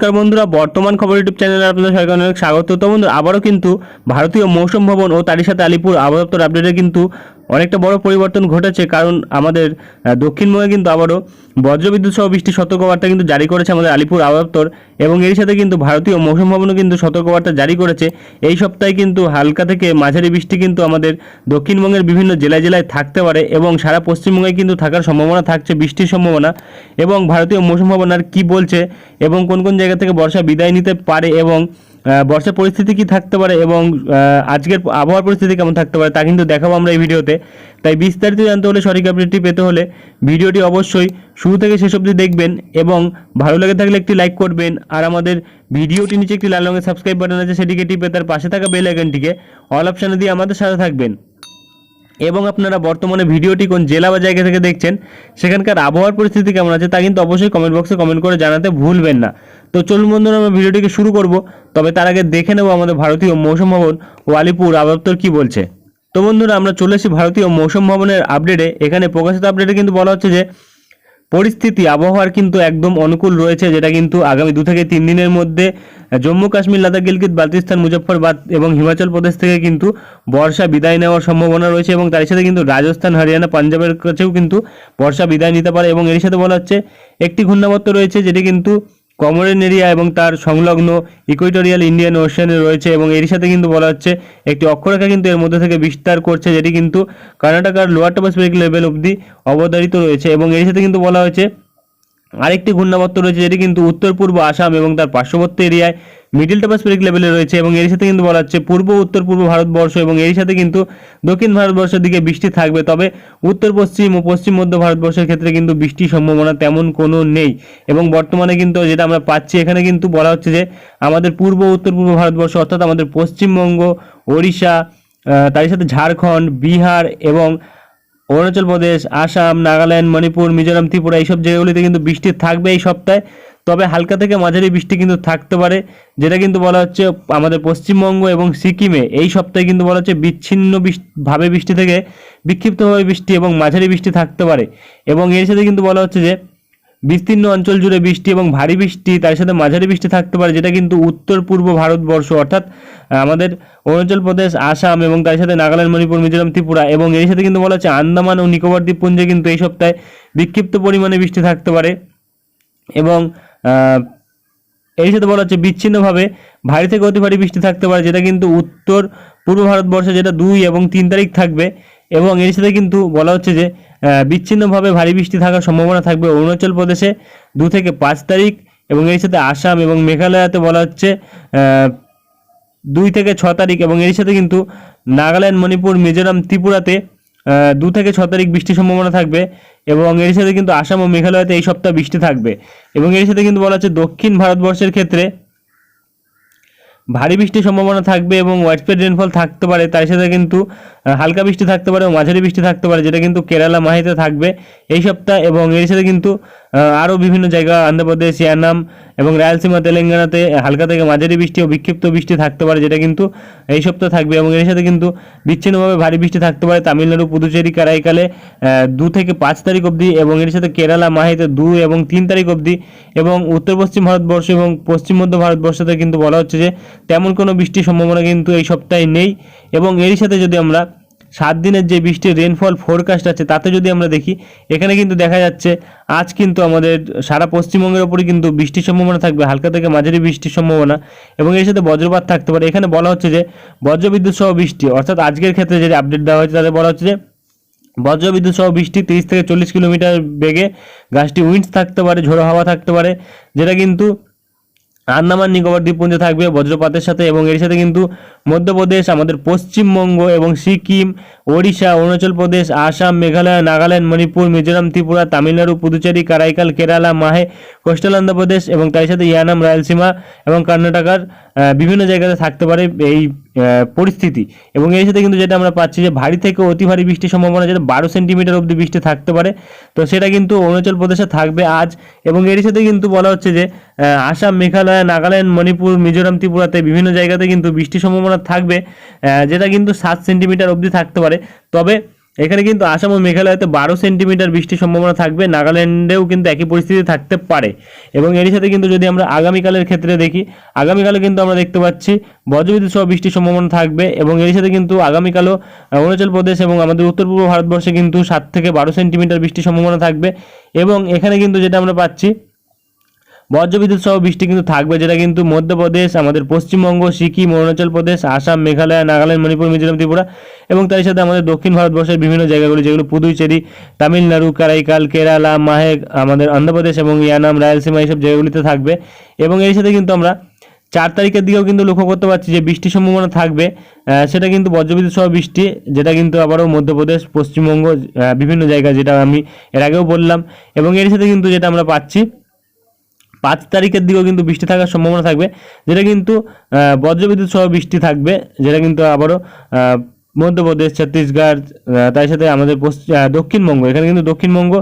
নমস্কার বন্ধুরা, বর্তমান খবর ইউটিউব চ্যানেলে আপনাদের সবাইকে অনেক স্বাগত। তো বন্ধুরা, আবারও কিন্তু ভারতীয় মৌসুম ভবন ও তারই সাথে আলিপুর আবহাওয়া দপ্তর আপডেটে কিন্তু অনেকটা বড় পরিবর্তন ঘটেছে, কারণ আমাদের দক্ষিণবঙ্গে কিন্তু আবারও বজ্রবিদ্যুৎ সহ বৃষ্টির সতর্কবার্তা কিন্তু জারি করেছে আমাদের আলিপুর আবহাওয়া এবং এর সাথে কিন্তু ভারতীয় মৌসুম ভবনও কিন্তু সতর্কবার্তা জারি করেছে। এই সপ্তাহে কিন্তু হালকা থেকে মাঝারি বৃষ্টি কিন্তু আমাদের দক্ষিণবঙ্গের বিভিন্ন জেলায় জেলায় থাকতে পারে এবং সারা পশ্চিমবঙ্গে কিন্তু থাকার সম্ভাবনা থাকছে, বৃষ্টির সম্ভাবনা এবং ভারতীয় মৌসুম ভবন আর কী বলছে এবং কোন কোন জায়গা থেকে বর্ষা বিদায় নিতে পারে এবং বর্ষার পরিস্থিতি কি থাকতে পারে এবং আজকের আবহাওয়ার পরিস্থিতি কেমন থাকতে পারে তা কিন্তু দেখাবো আমরা এই ভিডিওতে। তাই বিস্তারিত জানতে হলে সঠিক আপডেটটি পেতে হলে ভিডিওটি অবশ্যই শুরু থেকে শেষ অবধি দেখবেন এবং ভালো লেগে থাকলে একটি লাইক করবেন। আর আমাদের ভিডিওটি নিচে একটি লাল রঙের সাবস্ক্রাইব বাটন আছে, সেটিকে টিপে তার পাশে থাকা বেল আইকনটিকে অল অপশানে দিয়ে আমাদের সাথে থাকবেন। এবং আপনারা বর্তমানে ভিডিওটি কোন জেলা বা জায়গা থেকে দেখছেন, সেখানকার আবহাওয়ার পরিস্থিতি কেমন আছে তা কিন্তু অবশ্যই কমেন্ট বক্সে কমেন্ট করে জানাতে ভুলবেন না। তো চলুন বন্ধুরা, আমরা ভিডিওটিকে শুরু করব। তবে তার আগে দেখে নেব আমাদের ভারতীয় মৌসুম ভবন ও আলিপুর আবদপ্তর দপ্তর কী বলছে। তো বন্ধুরা, আমরা চলে এসেছি ভারতীয় মৌসুম ভবনের আপডেটে এখানে প্রকাশিত আপডেটে কিন্তু বলা হচ্ছে যে পরিস্থিতি, আবহাওয়ার কিন্তু একদম অনুকূল রয়েছে, যেটা কিন্তু আগামী দু থেকে তিন দিনের মধ্যে জম্মু কাশ্মীর, লাদাখ, গিলগিত বালতিস্তান মুজফ্ফরবাদ এবং হিমাচল প্রদেশ থেকে কিন্তু বর্ষা বিদায় নেওয়ার সম্ভাবনা রয়েছে এবং তার সাথে কিন্তু রাজস্থান, হরিয়ানা, পাঞ্জাবের কাছেও কিন্তু বর্ষা বিদায় নিতে পারে এবং এর সাথে বলা হচ্ছে, একটি ঘূর্ণাবর্ত রয়েছে, যেটি কিন্তু কমরেন এরিয়া এবং তার সংলগ্ন ইকুইটোরিয়াল ইন্ডিয়ান ওশানে রয়েছে এবং এর সাথে কিন্তু বলা হচ্ছে একটি অক্ষরেখা কিন্তু এর মধ্যে থেকে বিস্তার করছে, যেটি কিন্তু কর্ণাটকার লোয়ার টপোস্ফেরিক লেভেল অবধি অবধারিত রয়েছে এবং এর সাথে কিন্তু বলা হয়েছে আরেকটি ঘূর্ণাবর্ত রয়েছে, যেটি কিন্তু উত্তর পূর্ব আসাম এবং তার পার্শ্ববর্তী এরিয়ায় মিডিল টপোস্ফেরিক লেভেলে রয়েছে এবং এর সাথে কিন্তু বলা হচ্ছে পূর্ব, উত্তর, পূর্ব ভারতবর্ষ এবং এর সাথে কিন্তু দক্ষিণ ভারতবর্ষের দিকে বৃষ্টি থাকবে। তবে উত্তর, পশ্চিম ও পশ্চিম মধ্য ভারতবর্ষের ক্ষেত্রে কিন্তু বৃষ্টির সম্ভাবনা তেমন কোনো নেই। এবং বর্তমানে কিন্তু যেটা আমরা পাচ্ছি, এখানে কিন্তু বলা হচ্ছে যে আমাদের পূর্ব, উত্তর, পূর্ব ভারতবর্ষ অর্থাৎ আমাদের পশ্চিমবঙ্গ, ওড়িশা তার সাথে ঝাড়খণ্ড, বিহার এবং অরুণাচল প্রদেশ, আসাম, নাগাল্যান্ড, মণিপুর, মিজোরাম, ত্রিপুরা এইসব জায়গাগুলিতে কিন্তু বৃষ্টি থাকবে এই সপ্তাহে। তবে হালকা থেকে মাঝারি বৃষ্টি কিন্তু থাকতে পারে, যেটা কিন্তু বলা হচ্ছে আমাদের পশ্চিমবঙ্গ এবং সিকিমে। এই সপ্তাহে কিন্তু বলা হচ্ছে বিচ্ছিন্ন ভাবে বৃষ্টি থেকে বিক্ষিপ্তভাবে বৃষ্টি এবং মাঝারি বৃষ্টি থাকতে পারে। এবং এর সাথে কিন্তু বলা হচ্ছে যে, বিস্তীর্ণ অঞ্চল জুড়ে বৃষ্টি এবং ভারী বৃষ্টি, তার সাথে মাঝারি বৃষ্টি থাকতে পারে, যেটা কিন্তু উত্তর পূর্ব ভারতবর্ষ, অর্থাৎ আমাদের অরুণাচল প্রদেশ, আসাম এবং তার সাথে নাগাল্যান্ড, মণিপুর, মিজোরাম, ত্রিপুরা এবং এর সাথে কিন্তু বলা হচ্ছে আন্দামান ও নিকোবর দ্বীপপুঞ্জে কিন্তু এই সপ্তাহে বিক্ষিপ্ত পরিমাণে বৃষ্টি থাকতে পারে। এবং এর সাথে বলা হচ্ছে বিচ্ছিন্নভাবে ভারী থেকে অতি ভারী বৃষ্টি থাকতে পারে, যেটা কিন্তু উত্তর পূর্ব ভারতবর্ষে যেটা দুই এবং তিন তারিখ থাকবে এবং এর সাথে কিন্তু বলা হচ্ছে যে বিচ্ছিন্নভাবে ভারী বৃষ্টি থাকার সম্ভাবনা থাকবে অরুণাচল প্রদেশে দু থেকে পাঁচ তারিখ এবং এর সাথে আসাম এবং মেঘালয়াতে বলা হচ্ছে দুই থেকে ছ তারিখ এবং এর সাথে কিন্তু নাগাল্যান্ড, মণিপুর, মিজোরাম, ত্রিপুরাতে দু থেকে ছ তারিখ বৃষ্টির সম্ভাবনা থাকবে এবং এর সাথে কিন্তু আসাম ও মেঘালয়তে এই সপ্তাহ বৃষ্টি থাকবে। এবং এর সাথে কিন্তু বলা হচ্ছে দক্ষিণ ভারতবর্ষের ক্ষেত্রে ভারী বৃষ্টির সম্ভাবনা থাকবে এবং ওয়াইডস্প্রেড রেনফল থাকতে পারে। তার সাথে কিন্তু হালকা বৃষ্টি থাকতে পারে মাঝারি বৃষ্টি থাকতে পারে, যেটা কিন্তু কেরালা, মাহিতে থাকবে এই সপ্তাহ এবং এর সাথে কিন্তু আরও বিভিন্ন জায়গা অন্ধ্রপ্রদেশ ইয়ানাম এবং রায়লসীমা, তেলেঙ্গানাতে হালকা থেকে মাঝারি বৃষ্টি ও বিক্ষিপ্ত বৃষ্টি থাকতে পারে, যেটা কিন্তু এই সপ্তাহ থাকবে এবং এর সাথে কিন্তু বিচ্ছিন্নভাবে ভারী বৃষ্টি থাকতে পারে তামিলনাড়ু, পুদুচেরি, কারাইকালে দু থেকে পাঁচ তারিখ অবধি এবং এর সাথে কেরালা, মাহিতে দু এবং তিন তারিখ অবধি এবং উত্তর পশ্চিম ভারতবর্ষ এবং পশ্চিম মধ্য ভারতবর্ষতে কিন্তু বলা হচ্ছে যে তেমন কোনো বৃষ্টির সম্ভাবনা কিন্তু এই সপ্তাহে নেই এবং এর সাথে যদি আমরা সাত দিনের যে বৃষ্টির রেনফল ফোরকাস্ট আছে, তাতে যদি আমরা দেখি, এখানে কিন্তু দেখা যাচ্ছে, আজ কিন্তু আমাদের সারা পশ্চিমবঙ্গের ওপরে কিন্তু বৃষ্টির সম্ভাবনা থাকবে, হালকা থেকে মাঝারি বৃষ্টির সম্ভাবনা এবং এর সাথে বজ্রপাত থাকতে পারে। এখানে বলা হচ্ছে যে, বজ্রবিদ্যুৎ সহ বৃষ্টি, অর্থাৎ আজকের ক্ষেত্রে যে আপডেট দেওয়া হয়েছে তাতে বলা হচ্ছে যে, বজ্রবিদ্যুৎ সহ বৃষ্টি তিরিশ থেকে চল্লিশ কিলোমিটার বেগে গাছটি উইন্ডস থাকতে পারে, ঝোড়ো হাওয়া থাকতে পারে, যেটা কিন্তু আন্দামান নিকোবর দ্বীপপুঞ্জে থাকবে বজ্রপাতের সাথে এবং এর সাথে কিন্তু মধ্যপ্রদেশ, আমাদের পশ্চিমবঙ্গ এবং সিকিম, ওড়িশা, অরুণাচল প্রদেশ, আসাম, মেঘালয়, নাগাল্যান্ড, মণিপুর, মিজোরাম, ত্রিপুরা, তামিলনাড়ু, পুদুচেরি, কারাইকাল, কেরালা, মাহে, কোস্টাল অন্ধ্রপ্রদেশ এবং তার সাথে ইয়ানাম, রায়লসীমা এবং কর্ণাটকার বিভিন্ন জায়গাতে থাকতে পারে এই পরিস্থিতি। এবং এর সাথে কিন্তু যেটা আমরা পাচ্ছি যে ভারী থেকে অতি ভারী বৃষ্টির সম্ভাবনা যেটা বারো সেন্টিমিটার অব্দি বৃষ্টি থাকতে পারে। তো সেটা কিন্তু অরুণাচল প্রদেশে থাকবে আজ। এবং এর সাথে কিন্তু বলা হচ্ছে যে আসাম, মেঘালয়, নাগাল্যান্ড, মণিপুর, মিজোরাম, ত্রিপুরাতে বিভিন্ন জায়গাতে কিন্তু বৃষ্টির সম্ভাবনা থাকবে যেটা কিন্তু সাত সেন্টিমিটার অবধি থাকতে পারে। তবে এখানে কিন্তু আসাম ও মেঘালয়তে বারো সেন্টিমিটার বৃষ্টির সম্ভাবনা থাকবে। নাগাল্যান্ডেও কিন্তু একই পরিস্থিতি থাকতে পারে। এবং এরই সাথে কিন্তু যদি আমরা আগামীকালের ক্ষেত্রে দেখি আগামীকালে কিন্তু আমরা দেখতে পাচ্ছি বজ্রবিদ্যুৎ সহ বৃষ্টির সম্ভাবনা থাকবে এবং এর সাথে কিন্তু আগামীকালও অরুণাচল প্রদেশ এবং আমাদের উত্তর পূর্ব ভারতবর্ষে কিন্তু সাত থেকে বারো সেন্টিমিটার বৃষ্টির সম্ভাবনা থাকবে। এবং এখানে কিন্তু যেটা আমরা পাচ্ছি বজ্রবিদ্যুৎ সহ বৃষ্টি কিন্তু থাকবে, যেটা কিন্তু মধ্যপ্রদেশ, আমাদের পশ্চিমবঙ্গ, সিকিম, অরুণাচল প্রদেশ, আসাম, মেঘালয়, নাগাল্যান্ড, মণিপুর, মিজোরাম, ত্রিপুরা এবং তার সাথে আমাদের দক্ষিণ ভারতবর্ষের বিভিন্ন জায়গাগুলি, যেগুলো পুদুচেরি, তামিলনাড়ু, কারাইকাল, কেরালা মাহেগ আমাদের অন্ধ্রপ্রদেশ এবং ইয়ানাম, রায়লসীমা এইসব জায়গাগুলিতে থাকবে এবং এর সাথে কিন্তু আমরা চার তারিখের দিকেও কিন্তু লক্ষ্য করতে পারছি যে বৃষ্টির সম্ভাবনা থাকবে। সেটা কিন্তু বজ্রবিদ্যুৎ সহ বৃষ্টি, যেটা কিন্তু আবারও মধ্যপ্রদেশ, পশ্চিমবঙ্গ বিভিন্ন জায়গা, যেটা আমি এর আগেও বললাম এবং এর সাথে কিন্তু যেটা আমরা পাচ্ছি পাঁচ তারিখের দিকেও কিন্তু বৃষ্টি থাকার সম্ভাবনা থাকবে, যেটা কিন্তু বজ্রবিদ্যুৎ সহ বৃষ্টি থাকবে, যেটা কিন্তু আবারও মধ্যপ্রদেশ, ছত্তিশগড় তার সাথে আমাদের দক্ষিণবঙ্গ। এখানে কিন্তু দক্ষিণবঙ্গ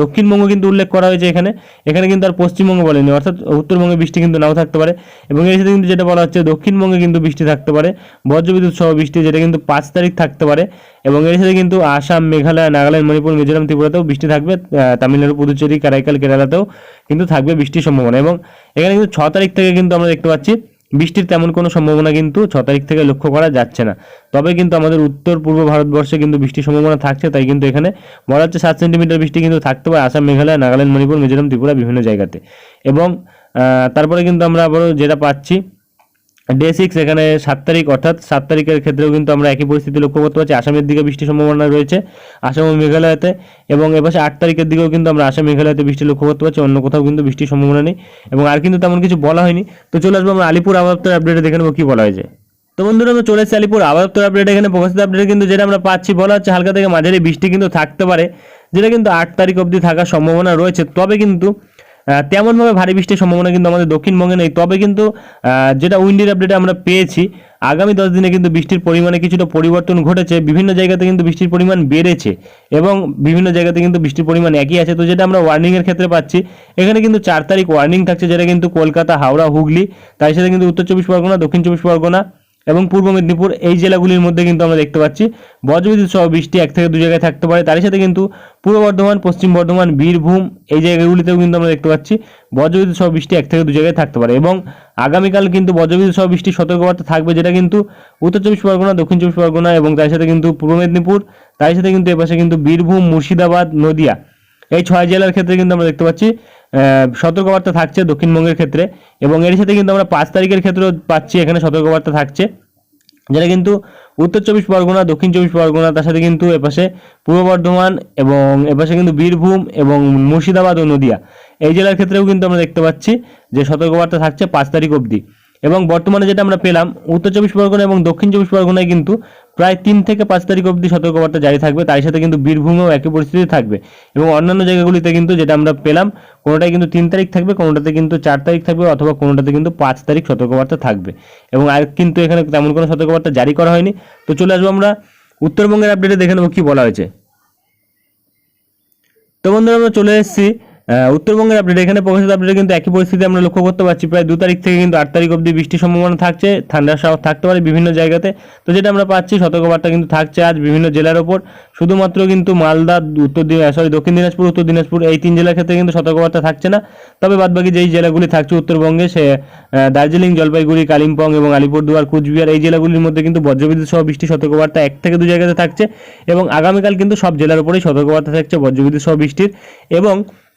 দক্ষিণবঙ্গ কিন্তু উল্লেখ করা হয়েছে এখানে। এখানে কিন্তু আর পশ্চিমবঙ্গ বলেনি, অর্থাৎ উত্তরবঙ্গে বৃষ্টি কিন্তু নাও থাকতে পারে। এবং এর সাথে কিন্তু যেটা বলা হচ্ছে, দক্ষিণবঙ্গে কিন্তু বৃষ্টি থাকতে পারে। বজ্রবিদ্যুৎ সহ বৃষ্টি, যেটা কিন্তু পাঁচ তারিখ থাকতে পারে। এবং এর সাথে কিন্তু আসাম, মেঘালয়, নাগাল্যান্ড, মণিপুর, মিজোরাম, ত্রিপুরাতেও বৃষ্টি থাকবে। তামিলনাড়ু, পুদুচেরি, কারাইকাল, কেরালাতেও কিন্তু থাকবে বৃষ্টির সম্ভাবনা। এবং এখানে কিন্তু ছ তারিখ থেকে কিন্তু আমরা দেখতে পাচ্ছি বৃষ্টির তেমন কোনো সম্ভাবনা কিন্তু ছ তারিখ থেকে লক্ষ্য করা যাচ্ছে না। তবে কিন্তু আমাদের উত্তর পূর্ব ভারতবর্ষে কিন্তু বৃষ্টির সম্ভাবনা থাকছে, তাই কিন্তু এখানে বলা হচ্ছে সাত সেন্টিমিটার বৃষ্টি কিন্তু থাকতে পারে আসাম, মেঘালয়, নাগাল্যান্ড, মণিপুর, মিজোরাম, ত্রিপুরা, বিভিন্ন জায়গাতে। এবং তারপরে কিন্তু আমরা আবারও যেটা পাচ্ছি ডে সিক্স এখানে সাত তারিখ, অর্থাৎ সাত তারিখের ক্ষেত্রেও কিন্তু আমরা একই পরিস্থিতি লক্ষ্য করতে পারছি। আসামের দিকে বৃষ্টির সম্ভাবনা রয়েছে, আসাম ও মেঘালয়তে, এবং এপাশে আট তারিখের দিকেও কিন্তু আমরা আসাম, মেঘালয়তে বৃষ্টি লক্ষ্য করতে পারছি, অন্য কোথাও কিন্তু বৃষ্টির সম্ভাবনা নেই, এবং আর কিন্তু তেমন কিছু বলা হয়নি। তো চলে আসব আমরা আলিপুর আবহাওয়া আপডেটে দেখে নেব কি বলা হয়েছে। তো বন্ধুরা, আমরা চলে এসেছি আলিপুর আবহাওয়া আপডেট এখানে প্রকাশিত আপডেট কিন্তু যেটা আমরা পাচ্ছি, বলা হচ্ছে হালকা থেকে মাঝারি বৃষ্টি কিন্তু থাকতে পারে, যেটা কিন্তু আট তারিখ অবধি থাকার সম্ভাবনা রয়েছে। তবে কিন্তু তেমনভাবে ভারী বৃষ্টির সম্ভাবনা কিন্তু আমাদের দক্ষিণবঙ্গে নেই। তবে কিন্তু যেটা উইন্ডির আপডেটে আমরা পেয়েছি, আগামী দশ দিনে কিন্তু বৃষ্টির পরিমাণে কিছুটা পরিবর্তন ঘটেছে। বিভিন্ন জায়গাতে কিন্তু বৃষ্টির পরিমাণ বেড়েছে এবং বিভিন্ন জায়গাতে কিন্তু বৃষ্টির পরিমাণ একই আছে। তো যেটা আমরা ওয়ার্নিংয়ের ক্ষেত্রে পাচ্ছি, এখানে কিন্তু চার তারিখ ওয়ার্নিং থাকছে, যেটা কিন্তু কলকাতা, হাওড়া, হুগলি, তার সাথে কিন্তু উত্তর চব্বিশ পরগনা, দক্ষিণ চব্বিশ পরগনা এবং পূর্ব মেদিনীপুর এই জেলাগুলির মধ্যে কিন্তু আমরা দেখতে পাচ্ছি বজ্রবিদ্যুৎ সহ বৃষ্টি এক থেকে দু জায়গায় থাকতে পারে। তার সাথে কিন্তু পূর্ব বর্ধমান, পশ্চিম বর্ধমান, বীরভূম এই জায়গাগুলিতেও কিন্তু আমরা দেখতে পাচ্ছি বজ্রবিদ্যুৎ সহ বৃষ্টি এক থেকে দু জায়গায় থাকতে পারে এবং আগামীকাল কিন্তু বজ্রবিদ্যুৎ সহ বৃষ্টির সতর্কবার্তা থাকবে যেটা কিন্তু উত্তর চব্বিশ পরগনা, দক্ষিণ চব্বিশ পরগনা এবং তার সাথে কিন্তু পূর্ব মেদিনীপুর তার সাথে কিন্তু এপাশে কিন্তু বীরভূম, মুর্শিদাবাদ, নদিয়া এই ছয় জেলার ক্ষেত্রে কিন্তু আমরা দেখতে পাচ্ছি সতর্কবার্তা থাকছে দক্ষিণবঙ্গের ক্ষেত্রে এবং এর সাথে কিন্তু আমরা পাঁচ তারিখের ক্ষেত্রেও পাচ্ছি, এখানে সতর্কবার্তা থাকছে। যেটা কিন্তু উত্তর চব্বিশ পরগনা, দক্ষিণ চব্বিশ পরগনা, তার সাথে কিন্তু এপাশে পূর্ব বর্ধমান এবং এপাশে কিন্তু বীরভূম এবং মুর্শিদাবাদ ও নদিয়া। এই জেলার ক্ষেত্রেও কিন্তু আমরা দেখতে পাচ্ছি যে সতর্কবার্তা থাকছে পাঁচ তারিখ অবধি। এবং বর্তমানে যেটা আমরা পেলাম, উত্তর চব্বিশ পরগনা এবং দক্ষিণ চব্বিশ পরগনায় কিন্তু প্রায় তিন থেকে পাঁচ তারিখ অবধি সতর্কবার্তা জারি থাকবে। তার সাথে কিন্তু বীরভূমেও একই পরিস্থিতি থাকবে এবং অন্যান্য জায়গাগুলিতে কিন্তু যেটা আমরা পেলাম কোনোটায় কিন্তু তিন তারিখ থাকবে, কোনোটাতে কিন্তু চার তারিখ থাকবে অথবা কোনোটাতে কিন্তু পাঁচ তারিখ সতর্কবার্তা থাকবে। এবং আর কিন্তু এখানে তেমন কোনো সতর্কবার্তা জারি করা হয়নি। তো চলে আসব আমরা উত্তরবঙ্গের আপডেটে দেখে নেব কি বলা হয়েছে। তো বন্ধুরা, আমরা চলে এসেছি উত্তরবঙ্গের আপডেট এখানে প্রকাশিত আপডেটে কিন্তু একই পরিস্থিতি আমরা লক্ষ্য করতে পারছি। প্রায় দু তারিখ থেকে কিন্তু আট তারিখ অবধি বৃষ্টির সম্ভাবনা থাকছে সাহস থাকতে পারে বিভিন্ন জায়গাতে। তো যেটা আমরা পাচ্ছি, সতর্কবার্তা কিন্তু থাকছে আজ বিভিন্ন জেলার ওপর। শুধুমাত্র কিন্তু মালদা, উত্তর সরি দক্ষিণ দিনাজপুর, উত্তর দিনাজপুর, এই তিন জেলার ক্ষেত্রে কিন্তু সতর্কবার্তা থাকছে না। তবে বাদবাকি যেই জেলাগুলি থাকছে উত্তরবঙ্গে, সে দার্জিলিং, জলপাইগুড়ি, কালিম্পং এবং আলিপুরদুয়ার, কুচবিহার, এই জেলাগুলির মধ্যে কিন্তু বজ্রবিদ্যুৎ সহ বৃষ্টি সতর্কবার্তা এক থেকে দু জায়গাতে থাকছে এবং আগামীকাল কিন্তু সব জেলার উপরেই সতর্কবার্তা থাকছে বজ্রবিদ্যুৎ সহ বৃষ্টির। এবং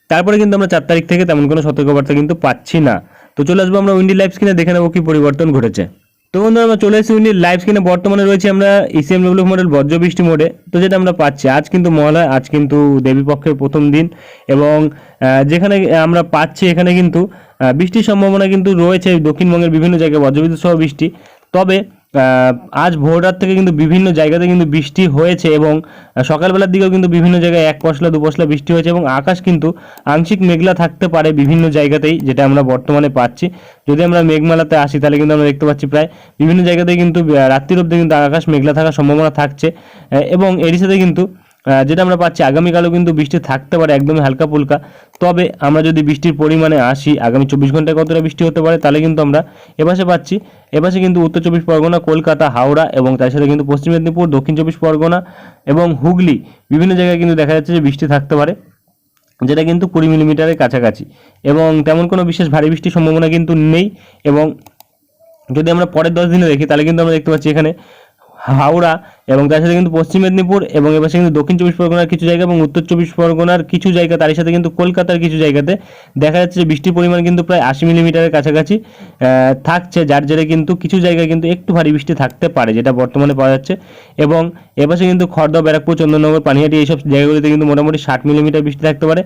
তারপরে কিন্তু আমরা চার তারিখ থেকে তেমন কোনো সতর্কবার্তা কিন্তু পাচ্ছি না। তো চলে আসব আমরা উইন্ডি লাইভ স্ক্রিনে, দেখে নেব কি পরিবর্তন ঘটেছে। তো বন্ধুরা, আমরা চলে এসেছি উইন্ডি লাইভ স্ক্রিনে। বর্তমানে রয়েছে আমরা E ইসিএম ডব্লিউ মডেল বজ্র বৃষ্টি মোডে তো যেটা আমরা পাচ্ছি, আজ কিন্তু মহালয়, আজ কিন্তু দেবী পক্ষের প্রথম দিন। এবং যেখানে আমরা পাচ্ছি এখানে কিন্তু বৃষ্টির সম্ভাবনা কিন্তু রয়েছে দক্ষিণবঙ্গের বিভিন্ন জায়গায় বজ্রবিদ্যুৎ সহ বৃষ্টি। তবে আজ ভোররাত থেকে কিন্তু বিভিন্ন জায়গাতে কিন্তু বৃষ্টি হয়েছে এবং সকালবেলার দিকেও কিন্তু বিভিন্ন জায়গায় এক পশলা, দু পশলা বৃষ্টি হয়েছে এবং আকাশ কিন্তু আংশিক মেঘলা থাকতে পারে বিভিন্ন জায়গাতেই, যেটা আমরা বর্তমানে পাচ্ছি। যদি আমরা মেঘমালাতে আসি, তাহলে কিন্তু আমরা দেখতে পাচ্ছি প্রায় বিভিন্ন জায়গাতেই কিন্তু রাত্রির অব্দি কিন্তু আকাশ মেঘলা থাকার সম্ভাবনা থাকছে। এবং এরই সাথে কিন্তু যেটা আমরা পাচ্ছি, আগামীকালও কিন্তু বৃষ্টি থাকতে পারে, একদমই হালকা ফুলকা। তবে আমরা যদি বৃষ্টির পরিমাণে আসি, আগামী চব্বিশ ঘন্টায় কতটা বৃষ্টি হতে পারে, তাহলে কিন্তু আমরা এপাশে পাচ্ছি। এপাশে কিন্তু উত্তর চব্বিশ পরগনা, কলকাতা, হাওড়া এবং তার সাথে কিন্তু পশ্চিম মেদিনীপুর, দক্ষিণ চব্বিশ পরগনা এবং হুগলি বিভিন্ন জায়গায় কিন্তু দেখা যাচ্ছে যে বৃষ্টি থাকতে পারে, যেটা কিন্তু কুড়ি মিলিমিটারের কাছাকাছি। এবং তেমন কোনো বিশেষ ভারী বৃষ্টির সম্ভাবনা কিন্তু নেই এবং যদি আমরা পরের দশ দিনে দেখি, তাহলে কিন্তু আমরা দেখতে পাচ্ছি এখানে হাওড়া এবং তার সাথে কিন্তু পশ্চিম মেদিনীপুর এবং এবার কিন্তু দক্ষিণ চব্বিশ পরগনার কিছু জায়গা এবং উত্তর চব্বিশ পরগনার কিছু জায়গা তার সাথে কিন্তু কলকাতার কিছু জায়গাতে দেখা যাচ্ছে যে বৃষ্টির পরিমাণ কিন্তু প্রায় আশি মিলিমিটারের কাছাকাছি থাকছে, যার জেরে কিন্তু কিছু জায়গায় কিন্তু একটু ভারী বৃষ্টি থাকতে পারে, যেটা বর্তমানে পাওয়া যাচ্ছে এবং এপাশে কিন্তু খড়দা ব্যারাকপুর, চন্দননগর, পানিহাটি, এইসব জায়গাগুলিতে কিন্তু মোটামুটি ষাট মিলিমিটার বৃষ্টি থাকতে পারে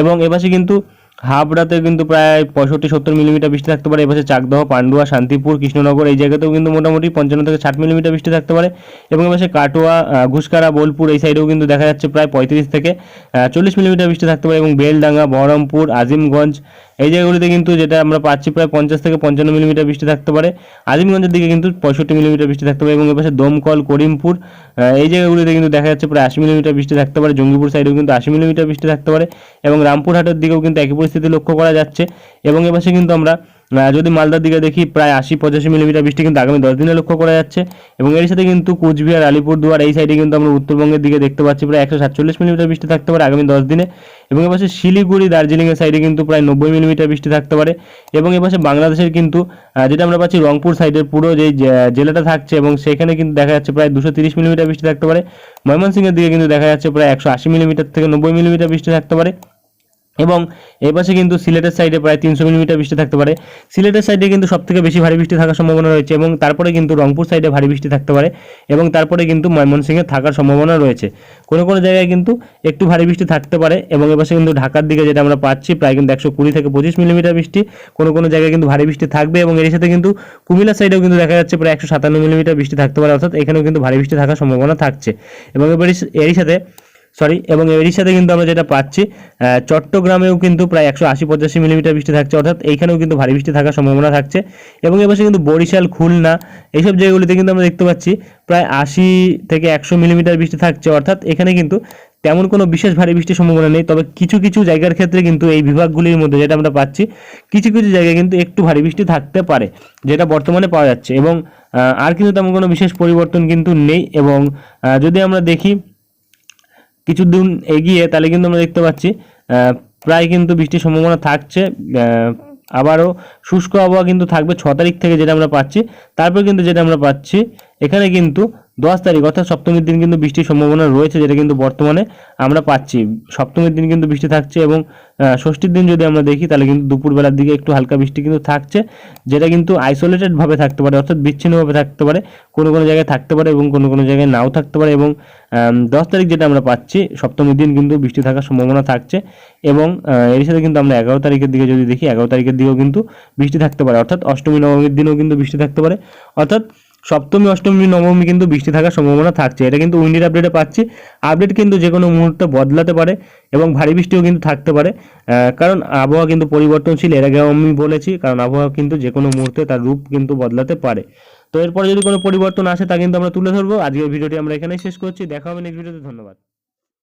এবং এপাশে কিন্তু হাবড়াতে কিন্তু প্রায় পঁয়ষট্টি, সত্তর মিলিমিটার বৃষ্টি থাকতে পারে। এপাশে চাকদহ, পান্ডুয়া, শান্তিপুর, কৃষ্ণনগর এই জায়গাতেও কিন্তু মোটামুটি পঞ্চান্ন থেকে ষাট মিলিমিটার বৃষ্টি থাকতে পারে। এবং এপাশে কাটোয়া ঘুষকারা, বোলপুর এই সাইডেও কিন্তু দেখা যাচ্ছে প্রায় পঁয়ত্রিশ থেকে চল্লিশ মিলিমিটার বৃষ্টি থাকতে পারে। এবং বেলডাঙ্গা, বহরমপুর, আজিমগঞ্জ এই জায়গাগুলিতে কিন্তু যেটা আমরা পাচ্ছি প্রায় পঞ্চাশ থেকে পঞ্চান্ন মিলিমিটার বৃষ্টি থাকতে পারে। আজিমগঞ্জের দিকে কিন্তু পঁয়ষট্টি মিলিমিটার বৃষ্টি থাকতে পারে এবং এপাশে দমকল, করিমপুর এই জায়গাগুলিতে কিন্তু দেখা যাচ্ছে প্রায় আশি মিলিমিটার বৃষ্টি থাকতে পারে। জঙ্গিপুর সাইডেও কিন্তু আশি মিলিমিটার বৃষ্টি থাকতে পারে এবং রামপুরহাটের দিকেও কিন্তু একই পরিস্থিতি লক্ষ্য করা যাচ্ছে এবং এপাশে কিন্তু আমরা যদি মালদার দিকে দেখি প্রায় আশি, পঁচাশি মিলিমিটার বৃষ্টি কিন্তু আগামী দশ দিনে লক্ষ্য করা যাচ্ছে। এবং এর সাথে কিন্তু কুচবিহার, আলিপুরদুয়ার, এই সাইডে কিন্তু আমরা উত্তরবঙ্গের দিকে দেখতে পাচ্ছি, প্রায় একশো সাতচল্লিশ মিলিমিটার বৃষ্টি থাকতে পারে আগামী দশ দিনে। এবং এপাশে শিলিগুড়ি দার্জিলিংয়ের সাইডে কিন্তু প্রায় নব্বই মিলিমিটার বৃষ্টি থাকতে পারে। এবং এপাশে বাংলাদেশের কিন্তু যেটা আমরা পাচ্ছি রংপুর সাইডের পুরো যে জেলাটা থাকছে এবং সেখানে কিন্তু দেখা যাচ্ছে প্রায় দুশো তিরিশ মিলিমিটার বৃষ্টি থাকতে পারে। ময়মনসিংহের দিকে কিন্তু দেখা যাচ্ছে প্রায় একশো আশি মিলিমিটার থেকে নব্বই মিলিমিটার বৃষ্টি থাকতে পারে। এবং এই পাশে কিন্তু সিলেটের সাইডে প্রায় তিনশো মিলিমিটার বৃষ্টি থাকতে পারে। সিলেটের সাইডে কিন্তু সব থেকে বেশি ভারী বৃষ্টি থাকার সম্ভাবনা রয়েছে এবং তারপরে কিন্তু রংপুর সাইডে ভারী বৃষ্টি থাকতে পারে এবং তারপরে কিন্তু ময়মনসিংহে থাকার সম্ভাবনা রয়েছে। কোনো কোনো জায়গায় কিন্তু একটু ভারী বৃষ্টি থাকতে পারে এবং এপাশে কিন্তু ঢাকার দিকে যেটা আমরা পাচ্ছি প্রায় কিন্তু একশো কুড়ি থেকে পঁচিশ মিলিমিটার বৃষ্টি। কোনো কোনো জায়গায় কিন্তু ভারী বৃষ্টি থাকবে এবং এর সাথে কিন্তু কুমিল্লা সাইডেও কিন্তু দেখা যাচ্ছে প্রায় একশো সাতান্ন মিলিমিটার বৃষ্টি থাকতে পারে, অর্থাৎ এখানেও কিন্তু ভারী বৃষ্টি থাকার সম্ভাবনা থাকছে। এবং এবার এরই সাথে সরি এবং এরই সাথে কিন্তু আমরা যেটা পাচ্ছি চট্টগ্রামেও কিন্তু প্রায় একশো আশি পঁচাশি মিলিমিটার বৃষ্টি থাকছে, অর্থাৎ এইখানেও কিন্তু ভারী বৃষ্টি থাকার সম্ভাবনা থাকছে। এবং এবার কিন্তু বরিশাল, খুলনা, এইসব জায়গাগুলিতে কিন্তু আমরা দেখতে পাচ্ছি, প্রায় আশি থেকে একশো মিলিমিটার বৃষ্টি থাকছে, অর্থাৎ এখানে কিন্তু তেমন কোনো বিশেষ ভারী বৃষ্টির সম্ভাবনা নেই। তবে কিছু কিছু জায়গার ক্ষেত্রে কিন্তু এই বিভাগগুলির মধ্যে যেটা আমরা পাচ্ছি, কিছু কিছু জায়গায় কিন্তু একটু ভারী বৃষ্টি থাকতে পারে, যেটা বর্তমানে পাওয়া যাচ্ছে। এবং আর কিন্তু তেমন কোনো বিশেষ পরিবর্তন কিন্তু নেই। এবং যদি আমরা দেখি কিছুদিন এগিয়ে, তাহলে কিন্তু আমরা দেখতে পাচ্ছি প্রায় কিন্তু বৃষ্টির সম্ভাবনা থাকছে আবারও শুষ্ক আবহাওয়া কিন্তু থাকবে ছ তারিখ থেকে যেটা আমরা পাচ্ছি, তারপর কিন্তু যেটা আমরা পাচ্ছি এখানে কিন্তু দশ তারিখ, অর্থাৎ সপ্তমীর দিন কিন্তু বৃষ্টির সম্ভাবনা রয়েছে, যেটা কিন্তু বর্তমানে আমরা পাচ্ছি। সপ্তমীর দিন কিন্তু বৃষ্টি থাকছে এবং ষষ্ঠীর দিন যদি আমরা দেখি, তাহলে কিন্তু দুপুরবেলার দিকে একটু হালকা বৃষ্টি কিন্তু থাকছে, যেটা কিন্তু আইসোলেটেডভাবে থাকতে পারে, অর্থাৎ বিচ্ছিন্নভাবে থাকতে পারে, কোনো কোনো জায়গায় থাকতে পারে এবং কোনো কোনো জায়গায় নাও থাকতে পারে এবং দশ তারিখ যেটা আমরা পাচ্ছি, সপ্তমীর দিন কিন্তু বৃষ্টি থাকার সম্ভাবনা থাকছে এবং এর সাথে কিন্তু আমরা এগারো তারিখের দিকে যদি দেখি, এগারো তারিখের দিকেও কিন্তু বৃষ্টি থাকতে পারে, অর্থাৎ অষ্টমী, নবমীর দিনেও কিন্তু বৃষ্টি থাকতে পারে, অর্থাৎ সপ্তমী, অষ্টমী, নবমী কিন্তু বৃষ্টি থাকার সম্ভাবনা থাকছে। এটা কিন্তু উইন্ডের আপডেটে পাচ্ছি। আপডেট কিন্তু যে কোনো মুহূর্তে বদলাতে পারে এবং ভারী বৃষ্টিও কিন্তু থাকতে পারে। কারণ আবহাওয়া কিন্তু পরিবর্তনশীল, এর আগেও আমি বলেছি, কারণ আবহাওয়া কিন্তু যে কোনো মুহূর্তে তার রূপ কিন্তু বদলাতে পারে। তো এরপরে যদি কোনো পরিবর্তন আসে তা কিন্তু আমরা তুলে ধরবো। আজকের ভিডিওটি আমরা এখানেই শেষ করছি। দেখা হবে নেক্সট ভিডিওতে ধন্যবাদ।